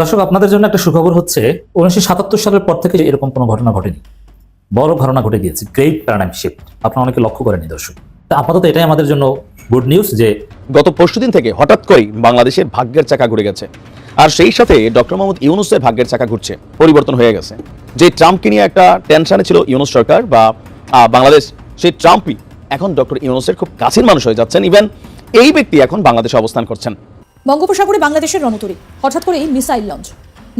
দর্শক, আপনাদের জন্য একটা সুখবর হচ্ছে, উনিশশো সাতাত্তর সালের পর থেকে এরকম কোনো ঘটনা ঘটেনি। বড় ঘটনা ঘটে গিয়েছে গ্রেট প্যারাডাইম শিফট আপনারা অনেকে লক্ষ্য করেনি দর্শক। তা আপাতত এটাই আমাদের জন্য গুড নিউজ যে গত পরশুদিন থেকে হঠাৎ করেই বাংলাদেশের ভাগ্যের চাকা ঘুরে গেছে। আর সেই সাথে ডক্টর মোহাম্মদ ইউনুসের ভাগ্যের চাকা ঘুরছে, পরিবর্তন হয়ে গেছে। যে ট্রাম্পকে নিয়ে একটা টেনশনে ছিল ইউনুস সরকার বা বাংলাদেশ, সেই ট্রাম্পই এখন ডক্টর ইউনুসের খুব কাছের মানুষ হয়ে যাচ্ছেন। ইভেন এই ব্যক্তি এখন বাংলাদেশে অবস্থান করছেন। বঙ্গোপসাগরে বাংলাদেশের রণতরী, হঠাৎ করেই মিসাইল লঞ্চ।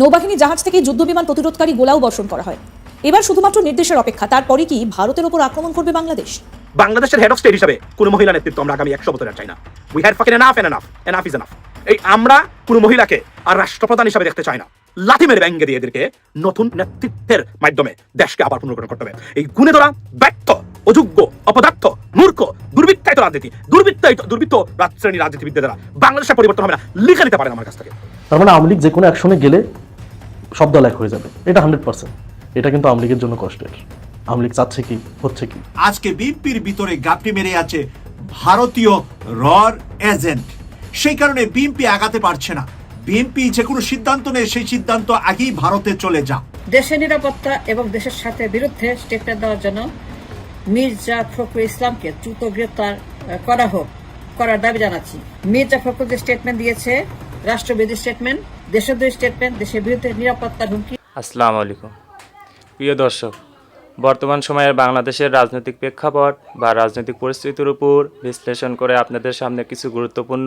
নৌবাহিনী জাহাজ থেকে যুদ্ধবিমান প্রতিরোধকারী গোলাও বর্ষণ করা হয়। এবার শুধুমাত্র নির্দেশের অপেক্ষা, তারপরে কি ভারতের ওপর আক্রমণ করবে বাংলাদেশ? বাংলাদেশের হেড অফ স্টেট হিসাবে কোনো মহিলা নেতৃত্ব আমরা আগামী একশো বছরের চাই না। We had fucking enough enough enough is enough এই আমরা কোনো মহিলাকে আর রাষ্ট্রপ্রধান হিসাবে দেখতে চাই না। লাথি মেরে ব্যাঙ্গে দিয়ে এদেরকে নতুন নেতৃত্বের মাধ্যমে দেশকে আবার পুনর্গঠন করতে হবে। এই গুণে ধরা ব্যর্থ। অযোগ্য অপদার্থ মূর্খ দুর্বৃত্তায়িত রাজনীতি। দুর্বৃত্তায়িত দুর্বৃত্ত রাজ- শ্রেণি রাজনীতিবিদদের দ্বারা বাংলাদেশের পরিবর্তন হবে না। লিখে নিতে পারেন আমার কাছ থেকে। তার মানে আওয়ামী লীগ যে কোনো অ্যাকশনে গেলে সব দল এক হয়ে যাবে। এটা হান্ড্রেড পার্সেন্ট। এটা কিন্তু আওয়ামী লীগের জন্য কষ্টের। আওয়ামী লীগ চাচ্ছে কি হচ্ছে কি? আজকে বিএনপির ভিতরে গাপটি মেরে আছে ভারতীয় রর এজেন্ট। সেই কারণে বিএনপি আগাতে পারছে না। বিএনপি যে কোনো সিদ্ধান্ত নেয় সেই সিদ্ধান্ত আগেই ভারতে চলে যা দেশের নিরাপত্তা এবং দেশের সাথে বিরুদ্ধে স্টেটমেন্ট দেওয়ার জন্য মির্জা ফখরুল ইসলামকে দ্রুত গ্রেপ্তার করা হোক, করার দাবি জানাচ্ছি। মির্জা ফখরুল যে স্টেটমেন্ট দিয়েছে, রাষ্ট্রবিরোধী স্টেটমেন্ট দেশদ্রোহী স্টেটমেন্ট দেশের বিরুদ্ধে নিরাপত্তার হুমকি। আসসালামু আলাইকুম। প্রিয় দর্শক, বর্তমান সময়ের বাংলাদেশের রাজনৈতিক প্রেক্ষাপট বা রাজনৈতিক পরিস্থিতির উপর বিশ্লেষণ করে আপনাদের সামনে কিছু গুরুত্বপূর্ণ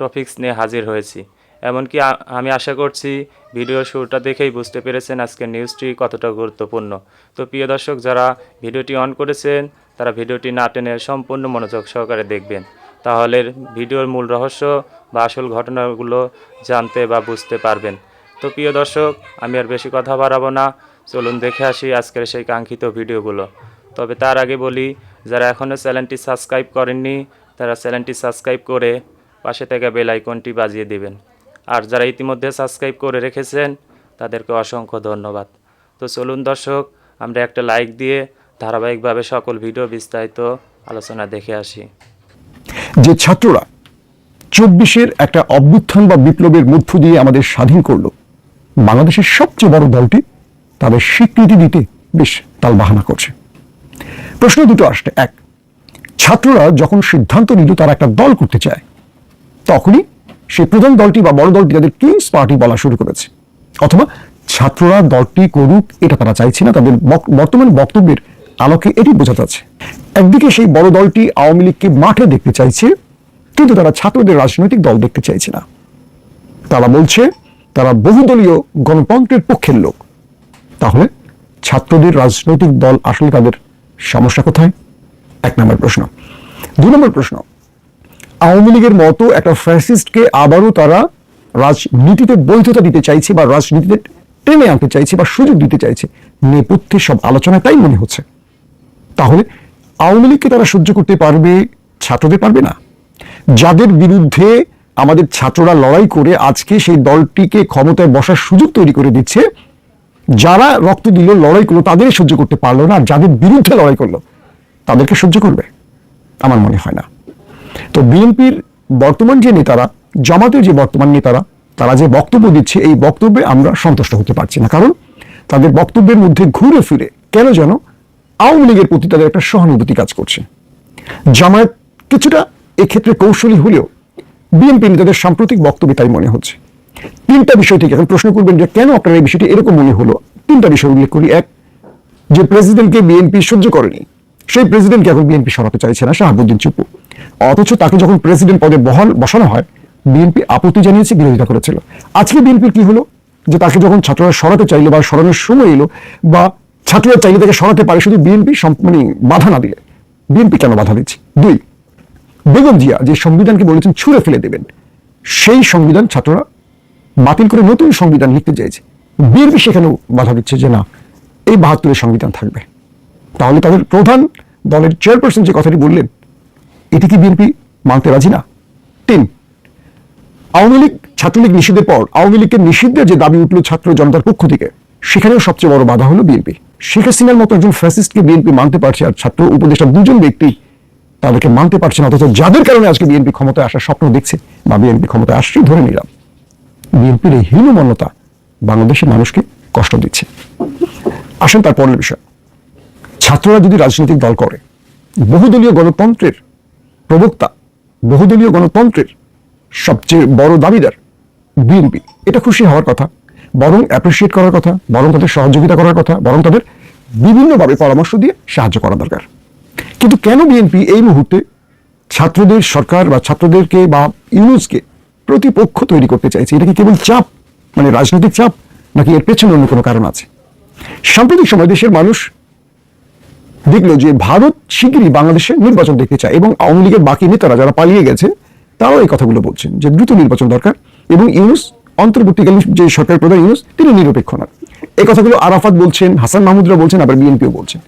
টপিকস নিয়ে হাজির হয়েছি। এমনকি আমি আশা করছি ভিডিও শুরুটা দেখেই বুঝতে পেরেছেন আজকের নিউজটি কতটা গুরুত্বপূর্ণ। তো প্রিয় দর্শক, যারা ভিডিওটি অন করেছেন, তারা ভিডিওটি না টেনে সম্পূর্ণ মনোযোগ সহকারে দেখবেন। তাহলে ভিডিওর মূল রহস্য বা আসল ঘটনাগুলো জানতে বা বুঝতে পারবেন। তো প্রিয় দর্শক, আমি আর বেশি কথা বাড়াবো না। চলুন দেখে আসি আজকের সেই কাঙ্ক্ষিত ভিডিওগুলো। তবে তার আগে বলি, যারা এখনও চ্যানেলটি সাবস্ক্রাইব করেননি, তারা চ্যানেলটি সাবস্ক্রাইব করে পাশে থেকে বেল আইকনটি বাজিয়ে দিবেন। আর যারা ইতিমধ্যে সাবস্ক্রাইব করে রেখেছেন, তাদেরকে অসংখ্য ধন্যবাদ। তো চলুন দর্শক, আমরা একটা লাইক দিয়ে ধারাবাহিকভাবে সকল ভিডিও বিস্তারিত আলোচনা দেখে আসি। যে ছাত্ররা চব্বিশের একটা অভ্যুত্থান বা বিপ্লবের মধ্য দিয়ে আমাদের স্বাধীন করল, বাংলাদেশের সবচেয়ে বড় দলটি তাদের স্বীকৃতি দিতে বেশ তাল বাহানা করছে। প্রশ্ন দুটো আসছে। এক, ছাত্ররা যখন সিদ্ধান্ত নিল তারা একটা দল করতে চায়, তখনই সেই প্রধান দলটি বা বড় দলটি তাদের কিংস পার্টি বলা শুরু করেছে। অথবা ছাত্ররা দলটি করুক, এটা তারা চাইছে না। তাদের বর্তমান বক্তব্যের আলোকে এটি বোঝা যাচ্ছে একদিকে সেই বড় দলটি আওয়ামী লীগকে মাঠে দেখতে চাইছে, কিন্তু তারা ছাত্রদের রাজনৈতিক দল দেখতে চাইছে না। তারা বলছে, তারা বহুদলীয় গণতন্ত্রের পক্ষের লোক। তাহলে ছাত্রদের রাজনৈতিক দল আসলে তাদের সমস্যা কোথায়? এক নম্বর প্রশ্ন। দু নম্বর প্রশ্ন। আওয়ামী লীগের মতো একটা ফ্যাসিস্টকে আবারও তারা রাজনীতিতে বৈধতা দিতে চাইছে বা রাজনীতিতে টেনে আনতে চাইছে বা সুযোগ দিতে চাইছে, নেপথ্যে সব আলোচনায় তাই মনে হচ্ছে। তাহলে আওয়ামী লীগকে তারা সহ্য করতে পারবে, ছাত্রদের পারবে না? যাদের বিরুদ্ধে আমাদের ছাত্ররা লড়াই করে আজকে সেই দলটিকে ক্ষমতায় বসার সুযোগ তৈরি করে দিচ্ছে, যারা রক্ত দিল, লড়াই করল, তাদেরই সহ্য করতে পারল না, যাদের বিরুদ্ধে লড়াই করল, তাদেরকে সহ্য করবে? আমার মনে হয় না। তো বিএনপির বর্তমান যে নেতারা, জামাতের যে বর্তমান নেতারা, তারা যে বক্তব্য দিচ্ছে, এই বক্তব্যে আমরা সন্তুষ্ট হতে পারছি না। কারণ তাদের বক্তব্যের মধ্যে ঘুরে ফিরে কেন যেন আওয়ামী লীগের প্রতি তাদের একটা সহানুভূতি কাজ করছে। জামায়াত কিছুটা এক্ষেত্রে কৌশলী হলেও বিএনপি নেতাদের সাম্প্রতিক বক্তব্যে তাই মনে হচ্ছে। তিনটা বিষয় থেকে এখন প্রশ্ন করবেন যে কেন আপনার এই বিষয়টি এরকম মনে হলো? তিনটা বিষয় উল্লেখ করি। এক, যে প্রেসিডেন্টকে বিএনপি সহ্য করেনি, সেই প্রেসিডেন্টকে এখন বিএনপি সরাতে চাইছে না শাহাবুদ্দিন চুপু। অথচ তাকে যখন প্রেসিডেন্ট পদে বহাল, বসানো হয় বিএনপি আপত্তি জানিয়েছে, বিরোধিতা করেছিল। আজকে বিএনপির কি হলো? যে তাকে যখন ছাত্ররা সরাতে চাইলো বা সরানোর সময় এলো, বা ছাত্ররা চাইলে তাকে সরাতে পারে, শুধু বিএনপি মানে বাধা না দিলে। বিএনপি কেন বাধা দিচ্ছে? দুই, বেগম জিয়া যে সংবিধানকে বলেছেন, ছুঁড়ে ফেলে দেবেন, সেই সংবিধান ছাত্ররা বাতিল করে নতুন সংবিধান লিখতে চাইছে। বিএনপি সেখানেও বাধা দিচ্ছে যে না, এই বাহাত্তরের সংবিধান থাকবে। তাহলে তাদের প্রধান দলের চেয়ারপারসন যে কথাটি বললেন এটি কি বিএনপি মানতে রাজি না? তিন, আওয়ামী লীগ ছাত্রলীগ নিষিদ্ধের পর আওয়ামী লীগকে নিষিদ্ধের যে দাবি উঠল ছাত্র জনতার পক্ষ থেকে, সেখানেও সবচেয়ে বড় বাধা হলো বিএনপি। শেখ হাসিনার মতো একজন ফ্যাসিস্টকে বিএনপি মানতে পারছে আর ছাত্র উপদেষ্টা দুজন ব্যক্তি তাদেরকে মানতে পারছে না, অথচ যাদের কারণে আজকে বিএনপি ক্ষমতায় আসার স্বপ্ন দেখছে বা বিএনপি ক্ষমতায় আসছেই ধরে নিলাম। বিএনপির এই হীনমন্যতা বাংলাদেশের মানুষকে কষ্ট দিচ্ছে। আসেন তার পরের বিষয়। ছাত্ররা যদি রাজনৈতিক দল করে, বহুদলীয় গণতন্ত্রের প্রবক্তা, বহুদলীয় গণতন্ত্রের সবচেয়ে বড় দাবিদার বিএনপি। এটা খুশি হওয়ার কথা, বরং অ্যাপ্রিসিয়েট করার কথা, বরং তাদের সহযোগিতা করার কথা, বরং তাদের বিভিন্নভাবে পরামর্শ দিয়ে সাহায্য করা দরকার। কিন্তু কেন বিএনপি এই মুহূর্তে ছাত্রদের সরকার বা ছাত্রদেরকে বা ইউনুসকে প্রতিপক্ষ তৈরি করতে চাইছে? এটা কি কেবল চাপ মানে রাজনৈতিক চাপ, নাকি এর পেছনে অন্য কোনো কারণ আছে? সাম্প্রতিক সময় দেশের মানুষ দেখল যে ভারত শিগগিরই বাংলাদেশে নির্বাচন দেখতে চায় এবং আওয়ামী লীগের বাকি নেতারা যারা পালিয়ে গেছে, তারাও এই কথাগুলো বলছেন যে দ্রুত নির্বাচন দরকার এবং ইউনুস, অন্তর্বর্তীকালীন যে সরকার প্রধান ইউনুস, তিনি নিরপেক্ষ না এই কথাগুলো আরাফাত বলছেন, হাসান মাহমুদরা বলছেন, আবার বিএনপিও বলছেন।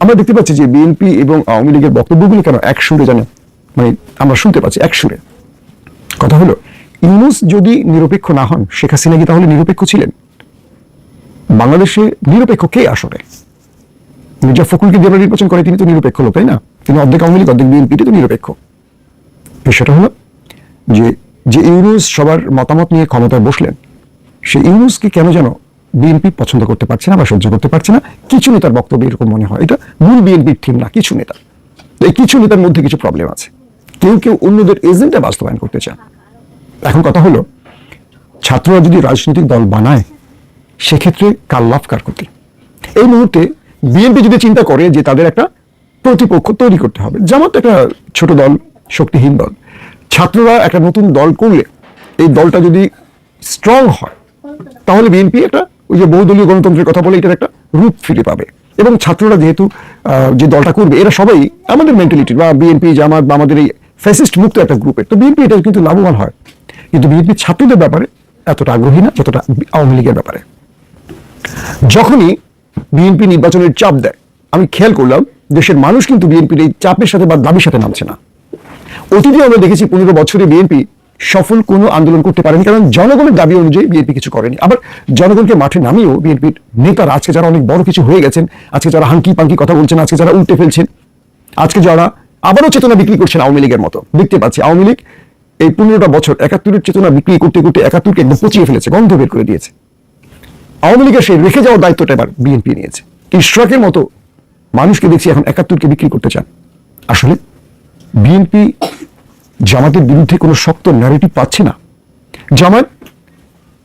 আমরা দেখতে পাচ্ছি যে বিএনপি এবং আওয়ামী লীগের বক্তব্যগুলো কেন এক সুরে জানে মানে আমরা শুনতে পাচ্ছি এক সুরে। কথা হলো, ইউনুস যদি নিরপেক্ষ না হন, শেখ হাসিনা কি তাহলে নিরপেক্ষ ছিলেন? বাংলাদেশে নিরপেক্ষ কে আসলে? মির্জা ফখরুলকে দিয়ে নির্বাচন করে, তিনি তো নিরপেক্ষ লোক, তাই না? তিনি অর্ধেক আওয়ামী লীগ, অর্ধেক বিএনপি তো নিরপেক্ষ। বিষয়টা হলো যে যে ইউনুস সবার মতামত নিয়ে ক্ষমতায় বসলেন, সেই ইউনুসকে কেন যেন বিএনপি পছন্দ করতে পারছে না বা সহ্য করতে পারছে না? কিছু নেতার বক্তব্য এরকম মনে হয়। এটা মূল বিএনপির থিম না, কিছু নেতা। এই কিছু নেতার মধ্যে কিছু প্রবলেম আছে। কেউ কেউ অন্যদের এজেন্ডা বাস্তবায়ন করতে চান এখন কথা হলো, ছাত্ররা যদি রাজনৈতিক দল বানায়, সেক্ষেত্রে কার লাভ, কার ক্ষতি? এই মুহূর্তে বিএনপি যদি চিন্তা করে যে তাদের একটা প্রতিপক্ষ তৈরি করতে হবে, জামাত একটা ছোট দল, শক্তিহীন দল, ছাত্ররা একটা নতুন দল করলে এই দলটা যদি স্ট্রং হয়, তাহলে বিএনপি একটা ওই যে বহুদলীয় গণতন্ত্রের কথা বলে এটার একটা রূপ ফিরে পাবে। এবং ছাত্ররা যেহেতু যে দলটা করবে, এরা সবাই আমাদের মেন্টালিটির বা বিএনপি, জামাত, বা আমাদের এই ফ্যাসিস্ট মুক্ত একটা গ্রুপের তো বিএনপি এটা কিন্তু লাভবান হয়। কিন্তু বিএনপি ছাত্রদের ব্যাপারে এতটা আগ্রহী না, যতটা আওয়ামী লীগের ব্যাপারে। যখনই বিএনপি নির্বাচনের চাপ দেয়। আমি খেয়াল করলাম, দেশের মানুষ কিন্তু বিএনপির এই চাপের সাথে বা দাবির সাথে নামছে না। অতীতে আমরা দেখেছি পনেরো বছরে বিএনপি সফল কোনো আন্দোলন করতে পারেনি, কারণ জনগণের দাবি অনুযায়ী বিএনপি কিছু করেনি। আবার জনগণকে মাঠে নামিয়েও বিএনপির নেতারা, আজকে যারা অনেক বড় কিছু হয়ে গেছেন, আজকে যারা হাঙ্কি পাঙ্কি কথা বলছেন, আজকে যারা উল্টে ফেলছেন, আজকে যারা আবারও চেতনা বিক্রি করছেন আওয়ামী লীগের মতো, দেখতে পাচ্ছি আওয়ামী লীগ এই পনেরোটা বছর একাত্তরের চেতনা বিক্রি করতে করতে একাত্তরকে পচিয়ে ফেলেছে, গন্ধ বের করে দিয়েছে। আওয়ামী লীগের সেই রেখে যাওয়ার দায়িত্বটা এবার বিএনপি নিয়েছে। ইশরাকের মতো মানুষকে দেখছি এখন একাত্তরকে বিক্রি করতে চান। আসলে বিএনপি জামাতের বিরুদ্ধে কোনো শক্ত ন্যারেটিভ পাচ্ছে না। জামাত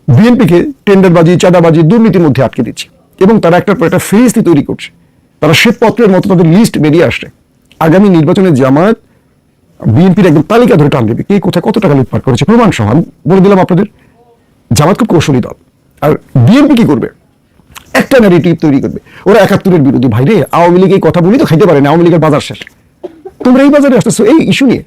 বিএনপিকে টেন্ডারবাজি, চাঁদাবাজি, দুর্নীতির মধ্যে আটকে দিচ্ছে এবং তারা একটার পর একটা ফেরিস্তি তৈরি করছে। তারা শ্বেতপত্রের মতো তাদের লিস্ট বেরিয়ে আসছে। আগামী নির্বাচনে জামাত বিএনপির একদম তালিকা ধরে টান দেবে কে কোথায় কত টাকা লুটপাট করেছে? প্রমাণ সহ বলে দিলাম আপনাদের, জামাত খুব কৌশলী দল। আর বিএনপি কি করবে? একটা ন্যারেটিভ তৈরি করবে। ওরা একাত্তরের বিরোধী ভাইরে আওয়ামী লীগ এই কথা বলি তো খাইতে পারে না, আওয়ামী লীগের বাজার শেষ। তোমরা এই বাজারে আসতেছো, এই ইস্যু নিয়ে।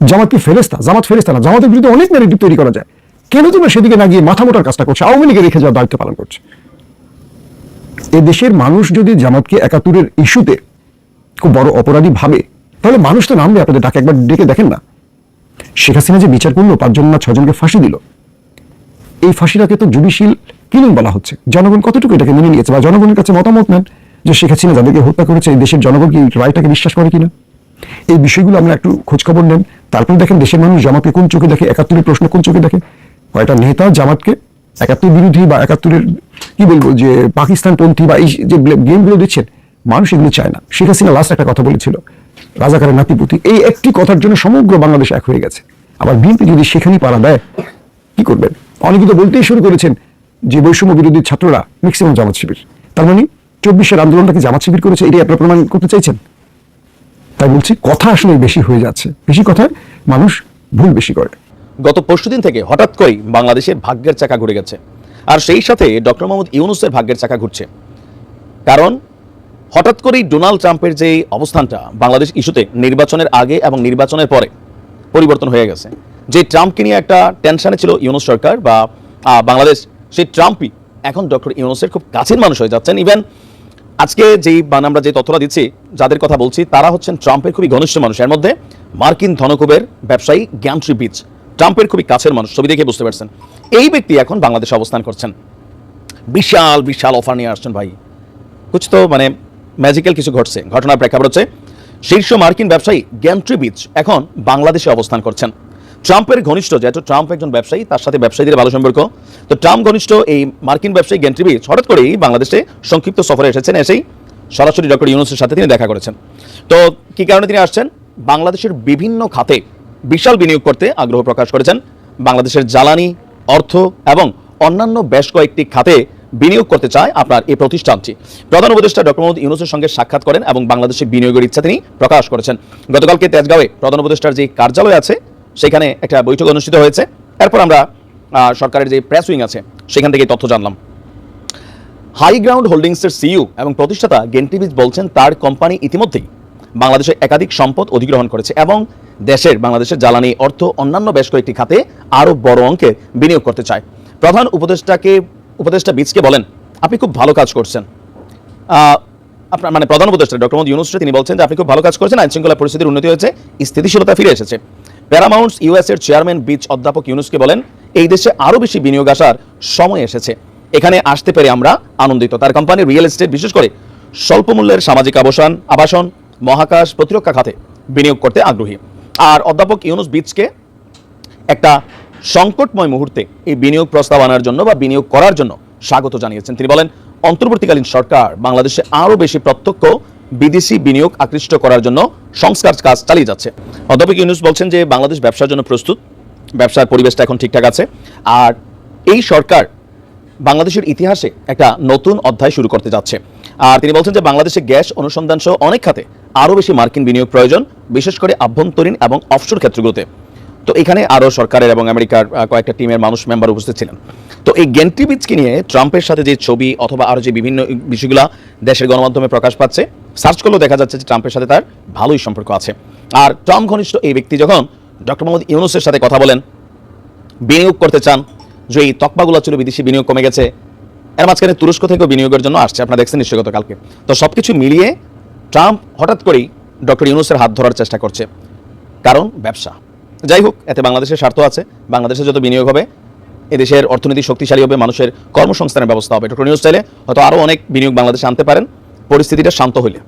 জামাত কি ফেরেস্তা জামাত ফেরেস্তা না, জামাতের বিরুদ্ধে অনেক ন্যারেটিভ তৈরি করা যায়। কেন তোমরা সেদিকে না গিয়ে মাথা মোটার কাজটা করছ? আওয়ামী লীগের রেখে যাওয়ার দায়িত্ব পালন করছে। এ দেশের মানুষ যদি জামাতকে একাত্তরের ইস্যুতে খুব বড় অপরাধী ভাবে, তাহলে মানুষ তো নামবে, আপনাদের ডাকে একবার ডেকে দেখেন না। শেখ হাসিনা যে বিচার করল পাঁচজন না ছজনকে ফাঁসি দিল এই ফাঁসিটাকে তো জুডিশিয়াল কিলিং বলা হচ্ছে। জনগণ কতটুকু এটাকে মেনে নিয়েছে বা জনগণের কাছে মতামত নেন যে শেখ হাসিনা যাদেরকে হত্যা করেছে, এই দেশের জনগণ কি রায়টাকে বিশ্বাস করে কিনা? এই বিষয়গুলো আমরা একটু খোঁজখবর নেন। তারপর দেখেন দেশের মানুষ জামাতকে কোন চোখে দেখে, একাত্তরের প্রশ্ন কোন চোখে দেখে? কয়টা নেতা জামাতকে, একাত্তর বিরোধী বা একাত্তরের, কি বলব, যে পাকিস্তান পাকিস্তানপন্থী বা এই যে গেমগুলো দিচ্ছেন মানুষ এগুলো চায় না। শেখ হাসিনা লাস্ট একটা কথা বলেছিল, রাজাকারের নাতিপুতি। এই একটি কথার জন্য সমগ্র বাংলাদেশ এক হয়ে গেছে। আবার বিএনপি যদি সেখানেই পাড়া দেয় কি করবেন? অনেকে তো বলতেই শুরু করেছেন যে বৈষম্য বিরোধী ছাত্ররা ম্যাক্সিমাম জামাত শিবির। তার মানে চব্বিশের আন্দোলনটাকে জামাত শিবির করেছে? এটাই আপনারা প্রমাণ করতে চাইছেন? তাই বলছি, কথা আসলে বেশি হয়ে যাচ্ছে। বেশি কথায় মানুষ ভুল বেশি করে। গত পরশুদিন থেকে হঠাৎ করেই বাংলাদেশের ভাগ্যের চাকা ঘুরে গেছে। আর সেই সাথে ডক্টর মোহাম্মদ ইউনুসের ভাগ্যের চাকা ঘুরছে। কারণ হঠাৎ করেই ডোনাল্ড ট্রাম্পের যে অবস্থানটা বাংলাদেশ ইস্যুতে নির্বাচনের আগে এবং নির্বাচনের পরে পরিবর্তন হয়ে গেছে। যে ট্রাম্পকে নিয়ে একটা টেনশনে ছিল ইউনুস সরকার বা বাংলাদেশ, সেই ট্রাম্পই এখন ডক্টর ইউনুসের খুব কাছের মানুষ হয়ে যাচ্ছেন। ইভেন আজকে যেই মানে আমরা যে তথ্যটা দিচ্ছি, যাদের কথা বলছি, তারা হচ্ছেন ট্রাম্পের খুবই ঘনিষ্ঠ মানুষ। এর মধ্যে মার্কিন ধনকুবের ব্যবসায়ী গ্যান্ট্রি বিচ ট্রাম্পের খুবই কাছের মানুষ, ছবি দেখে বুঝতে পারছেন। এই ব্যক্তি এখন বাংলাদেশে অবস্থান করছেন। বিশাল বিশাল অফার নিয়ে আসছেন ভাই। কুছ তো মানে ম্যাজিক্যাল কিছু ঘটছে, ঘটনার প্রেক্ষাপট হচ্ছে, শীর্ষ মার্কিন ব্যবসায়ী গ্যান্ট্রি বিচ এখন বাংলাদেশে অবস্থান করছেন। ট্রাম্পের ঘনিষ্ঠ, যেহেতু ট্রাম্প একজন ব্যবসায়ী, তার সাথে ব্যবসায়ীদের ভালো সম্পর্ক। তো ট্রাম্প ঘনিষ্ঠ এই মার্কিন ব্যবসায়ী গেন্ট্রিবিচ হঠাৎ করেই বাংলাদেশে সংক্ষিপ্ত সফরে এসেছেন, এসেই সরাসরি ডক্টর ইউনুসের সাথে তিনি দেখা করেছেন। তো কি কারণে তিনি আসছেন? বাংলাদেশের বিভিন্ন খাতে বিশাল বিনিয়োগ করতে আগ্রহ প্রকাশ করেছেন। বাংলাদেশের জ্বালানি, অর্থ এবং অন্যান্য বেশ কয়েকটি খাতে বিনিয়োগ করতে চায় আপনার এই প্রতিষ্ঠানটি। প্রধান উপদেষ্টা ডক্টর মোহাম্মদ ইউনুসের সঙ্গে সাক্ষাৎ করেন এবং বাংলাদেশে বিনিয়োগের ইচ্ছা তিনি প্রকাশ করেছেন। গতকালকে তেজগাঁওয়ে প্রধান উপদেষ্টার যে কার্যালয় আছে সেখানে একটা বৈঠক অনুষ্ঠিত হয়েছে। এরপর আমরা সরকারের যে প্রেস উইং আছে, সেখান থেকে তথ্য জানলাম। হাই গ্রাউন্ড হোল্ডিংসের সিইও এবং প্রতিষ্ঠাতা গেন্টিভিজ বলছেন, তার কোম্পানি ইতিমধ্যেই বাংলাদেশে একাধিক সম্পদ অধিগ্রহণ করেছে এবং দেশের, বাংলাদেশের জ্বালানি অর্থ অন্যান্য বেশ কয়েকটি খাতে আরও বড় অঙ্কে বিনিয়োগ করতে চায়। প্রধান উপদেষ্টাকে, উপদেষ্টা বিচকে বলেন, আপনি খুব ভালো কাজ করছেন। আপনার মানে প্রধান উপদেষ্টা ডক্টর মোহাম্মদ ইউনুস তিনি বলছেন যে, আপনি খুব ভালো কাজ করেছেন আইন শৃঙ্খলা পরিস্থিতির উন্নতি হয়েছে, স্থিতিশীলতা ফিরে এসেছে। প্যারামাউন্টস ইউএস এর চেয়ারম্যান বিচ অধ্যাপক ইউনুসকে বলেন, এই দেশে আরও বেশি বিনিয়োগ আসার সময় এসেছে। এখানে আসতে পেরে আমরা আনন্দিত। তার কোম্পানির রিয়েল এস্টেট, বিশেষ করে স্বল্প মূল্যের সামাজিক আবাসন আবাসন, মহাকাশ, প্রতিরক্ষা খাতে বিনিয়োগ করতে আগ্রহী। আর অধ্যাপক ইউনুস বিচকে একটা সংকটময় মুহূর্তে এই বিনিয়োগ প্রস্তাব আনার জন্য বা বিনিয়োগ করার জন্য স্বাগত জানিয়েছেন। তিনি বলেন, অন্তর্বর্তীকালীন সরকার বাংলাদেশে আরও বেশি প্রত্যক্ষ বিদেশি বিনিয়োগ আকৃষ্ট করার জন্য সংস্কার কাজ চালিয়ে যাচ্ছে। অধ্যাপক ইউনুস বলছেন যে বাংলাদেশ ব্যবসার জন্য প্রস্তুত, ব্যবসার পরিবেশটা এখন ঠিকঠাক আছে। আর এই সরকার বাংলাদেশের ইতিহাসে একটা নতুন অধ্যায় শুরু করতে যাচ্ছে। আর তিনি বলছেন যে বাংলাদেশে গ্যাস অনুসন্ধান সহ অনেক খাতে আরও বেশি মার্কিন বিনিয়োগ প্রয়োজন, বিশেষ করে আভ্যন্তরীণ এবং অফশোর ক্ষেত্রগুলোতে। তো এখানে আরও সরকারের এবং আমেরিকার কয়েকটা টিমের মানুষ মেম্বার উপস্থিত ছিলেন। তো এই গেন্ট্রিবিচকে নিয়ে ট্রাম্পের সাথে যে ছবি অথবা আরও যে বিভিন্ন বিষয়গুলো দেশের গণমাধ্যমে প্রকাশ পাচ্ছে, সার্চ করলেও দেখা যাচ্ছে যে ট্রাম্পের সাথে তার ভালোই সম্পর্ক আছে। আর ট্রাম্প ঘনিষ্ঠ এই ব্যক্তি যখন ডক্টর মোহাম্মদ ইউনুসের সাথে কথা বলেন, বিনিয়োগ করতে চান, যে এই তকমাগুলো ছিল বিদেশি বিনিয়োগ কমে গেছে, এর মাঝখানে তুরস্ক থেকেও বিনিয়োগের জন্য আসছে, আপনারা দেখছেন নিশ্চয় গতকালকে। তো সব কিছু মিলিয়ে ট্রাম্প হঠাৎ করেই ডক্টর ইউনুসের হাত ধরার চেষ্টা করছে। কারণ ব্যবসা। যাই হোক, এতে বাংলাদেশের স্বার্থ আছে, বাংলাদেশে যত বিনিয়োগ হবে এদেশের অর্থনীতি শক্তিশালী হবে, মানুষের কর্মসংস্থানের ব্যবস্থা হবে। ডক্টর নিউজ চাইলে হয়তো আরও অনেক বিনিয়োগ বাংলাদেশে আনতে পারেন। পরিস্থিতিটা শান্ত হইলে।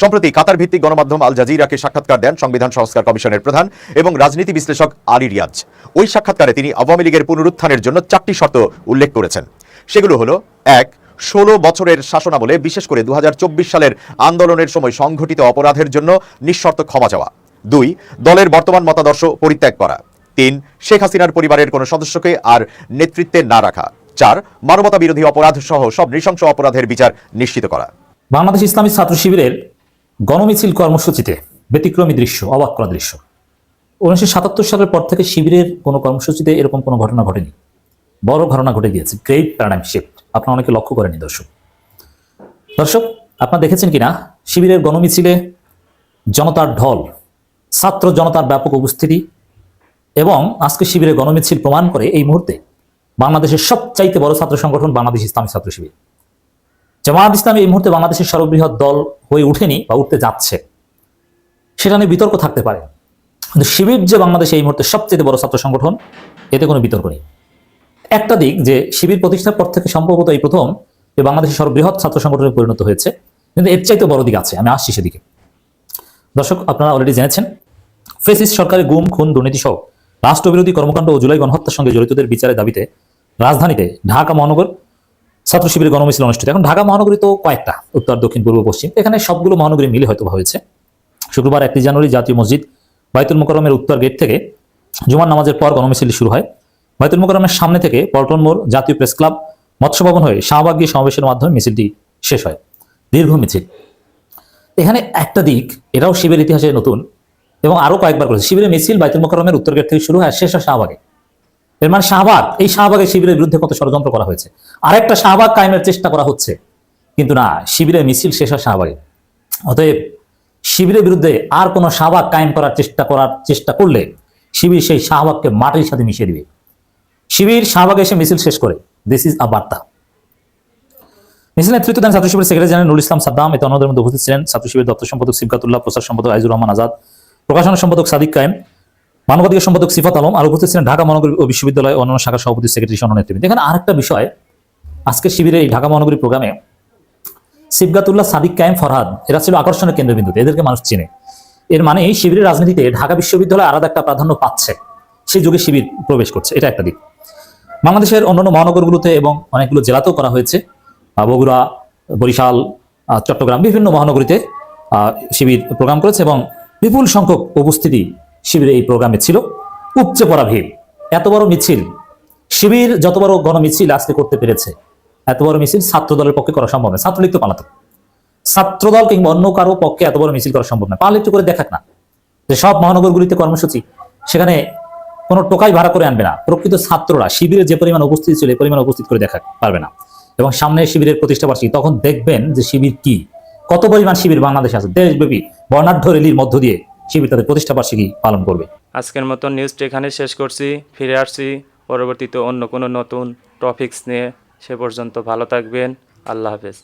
সম্প্রতি কাতার ভিত্তিক গণমাধ্যম আল জাজিরাকে সাক্ষাৎকার দেন সংবিধান সংস্কার কমিশনের প্রধান এবং রাজনীতি বিশ্লেষক আলী রিয়াজ। ওই সাক্ষাৎকারে তিনি আওয়ামী লীগের পুনরুত্থানের জন্য চারটি শর্ত উল্লেখ করেছেন। সেগুলো হলো, এক, ষোলো বছরের শাসনামলে, বিশেষ করে দু হাজার চব্বিশ সালের আন্দোলনের সময় সংঘটিত অপরাধের জন্য নিঃশর্ত ক্ষমা চাওয়া। দুই, দলের বর্তমান মতাদর্শ পরিত্যাগ করা। তিন, শেখ হাসিনার পরিবারের কোনো সদস্যকে আর নেতৃত্বে না রাখা। চার মানবতা বিরোধী অপরাধ সহ সব নৃশংস অপরাধের বিচার নিশ্চিত করা। বাংলাদেশ ইসলামী ছাত্র শিবিরের গণমিছিল কর্মসূচিতে ব্যতিক্রমী দৃশ্য, অবাক করা দৃশ্য। উনিশশো সাতাত্তর সালের পর থেকে শিবিরের কোনো কর্মসূচিতে এরকম কোনো ঘটনা ঘটেনি। বড় ঘটনা ঘটে গিয়েছে। গ্রেট প্যারাডাইম শিফট আপনারা অনেকে লক্ষ্য করেনি দর্শক। দর্শক, আপনারা দেখেছেন কিনা? শিবিরের গণমিছিলে জনতার ঢল, ছাত্র জনতার ব্যাপক উপস্থিতি এবং আজকে শিবিরের গণমিছিল প্রমাণ করে এই মুহূর্তে বাংলাদেশের সবচাইতে বড় ছাত্র সংগঠন বাংলাদেশ ইসলামী ছাত্র শিবির। জামায়াত ইসলামী এই মুহূর্তে বাংলাদেশের সর্ববৃহৎ দল হয়ে উঠেনি বা উঠতে যাচ্ছে। সেটা নিয়ে বিতর্ক থাকতে পারে। কিন্তু শিবির যে বাংলাদেশে এই মুহূর্তে সবচেয়ে বড় ছাত্র সংগঠন, এতে কোনো বিতর্ক নেই। একটা দিক যে শিবির প্রতিষ্ঠার পর থেকে সম্ভবত এই প্রথম যে বাংলাদেশের সর্ববৃহৎ ছাত্র সংগঠনে পরিণত হয়েছে, কিন্তু এর চাইতে বড় দিক আছে। আমি আসছি সেদিকে। দর্শক, আপনারা অলরেডি জেনেছেন, ফেসিস সরকারের গুম, খুন দুর্নীতি সহ রাষ্ট্রবিরোধী কর্মকাণ্ড ও জুলাই গণহত্যার সঙ্গে জড়িতদের বিচারের দাবিতে রাজধানীতে ঢাকা মহানগর ছাত্র শিবিরের গণমিছিল অনুষ্ঠিত। এখন ঢাকা মহানগরী তো কয়েকটা, উত্তর, দক্ষিণ, পূর্ব, পশ্চিম। এখানে সবগুলো মহানগরী মিলে হয়তো হয়েছে। শুক্রবার একটি জানুয়ারি জাতীয় মসজিদ বাইতুল মোকরমের উত্তর গেট থেকে জুমার নামাজের পর গণমিছিল শুরু হয়। বাইতুল মোকরমের সামনে থেকে পল্টন মোড় জাতীয় প্রেস ক্লাব মৎস্য ভবন হয়ে শাহবাগ সমাবেশের মাধ্যমে মিছিলটি শেষ হয়। দীর্ঘ মিছিল। এখানে একটা দিক, এটাও শিবের ইতিহাসে নতুন এবং আরও কয়েকবার করেছে শিবিরের মিছিল বাইতুল মোকরমের উত্তর গেট থেকে শুরু হয় শেষ হয় শাহবাগে। এর মানে শাহবাগ, এই শাহবাগে শিবিরের বিরুদ্ধে কত ষড়যন্ত্র করা হয়েছে। আরেকটা শাহবাগ কায়েমের চেষ্টা করা হচ্ছে, কিন্তু না, শিবিরের মিছিল শেষ হয় শাহবাগে। অতএব শিবিরের বিরুদ্ধে আর কোনো শাহবাগ কায়েম করার চেষ্টা করার চেষ্টা করলে শিবির সেই শাহবাগকে মাটির সাথে মিশিয়ে দিবে। শিবির শাহবাগে এসে মিছিল শেষ করে। দিস ইজ আ বার্তা। মিছিল নেতৃত্ব দেন ছাত্র শিবির সেক্রেটারি জেনারেল নুর ইসলাম সাদ্দাম। এতে অন্যদের মধ্যে উপস্থিত ছিলেন ছাত্র শিবির দপ্তর সম্পাদক সিবকাতুল্লাহ প্রচার সম্পাদক আইজুর রহমান আজাদ প্রকাশনা সম্পাদক সাদিক কায়েম, মানবাধিকার সম্পাদক সিফাত আলম, আর উপস্থিত ছিলেন ঢাকা মহানগরী বিশ্ববিদ্যালয় অন্যান্য শাখার সভাপতি সেক্রেটারি সহ নেতৃবৃন্দ। এখানে আরেকটা বিষয় আজকে শিবিরের এই ঢাকা মহানগরী প্রোগ্রামে সিবগাতুল্লাহ সাদিক কায়েম ফরহাদ, এরা ছিল আকর্ষণের কেন্দ্রবিন্দুতে, এদেরকে মানুষ চিনে। এর মানে শিবিরের রাজনীতিতে ঢাকা বিশ্ববিদ্যালয় আলাদা একটা প্রাধান্য পাচ্ছে, সেই যুগে শিবির প্রবেশ করছে, এটা একটা দিক। বাংলাদেশের অন্যান্য মহানগরগুলোতে এবং অনেকগুলো জেলাতেও করা হয়েছে বগুড়া, বরিশাল চট্টগ্রাম, বিভিন্ন মহানগরীতে শিবির প্রোগ্রাম করেছে এবং বিপুল সংখ্যক উপস্থিতি শিবিরে এই প্রোগ্রামে ছিল। উপচে পড়া ভিড়। এত বড় মিছিল। শিবির যত বড় গণমিছিল আজকে করতে পেরেছে, এত বড় মিছিল ছাত্র দলের পক্ষে করা সম্ভব নয়। ছাত্রলীগ তো পালাতো। ছাত্রদল কিংবা অন্য কারও পক্ষে এত বড় মিছিল করা সম্ভব নয়। পারলে একটু করে দেখাক না। যে সব মহানগরগুলিতে কর্মসূচি, সেখানে কোনো টোকাই ভাড়া করে আনবে না। প্রকৃত ছাত্ররা শিবিরে যে পরিমাণ উপস্থিত ছিল, এই পরিমাণ উপস্থিত করে দেখা পারবে না। এবং সামনে শিবিরের প্রতিষ্ঠা বার্ষিকী তখন দেখবেন যে শিবির কি। কত পরিমাণ শিবির বাংলাদেশে আছে? দেশব্যাপী বর্ণাঢ্য রেলির মধ্য দিয়ে শিবির তাদের প্রতিষ্ঠা বার্ষিকী পালন করবে। আজকের মতো নিউজটি এখানে শেষ করছি। ফিরে আসছি পরবর্তীতে অন্য কোনো নতুন টপিকস নিয়ে। সে পর্যন্ত ভালো থাকবেন। আল্লাহ হাফেজ।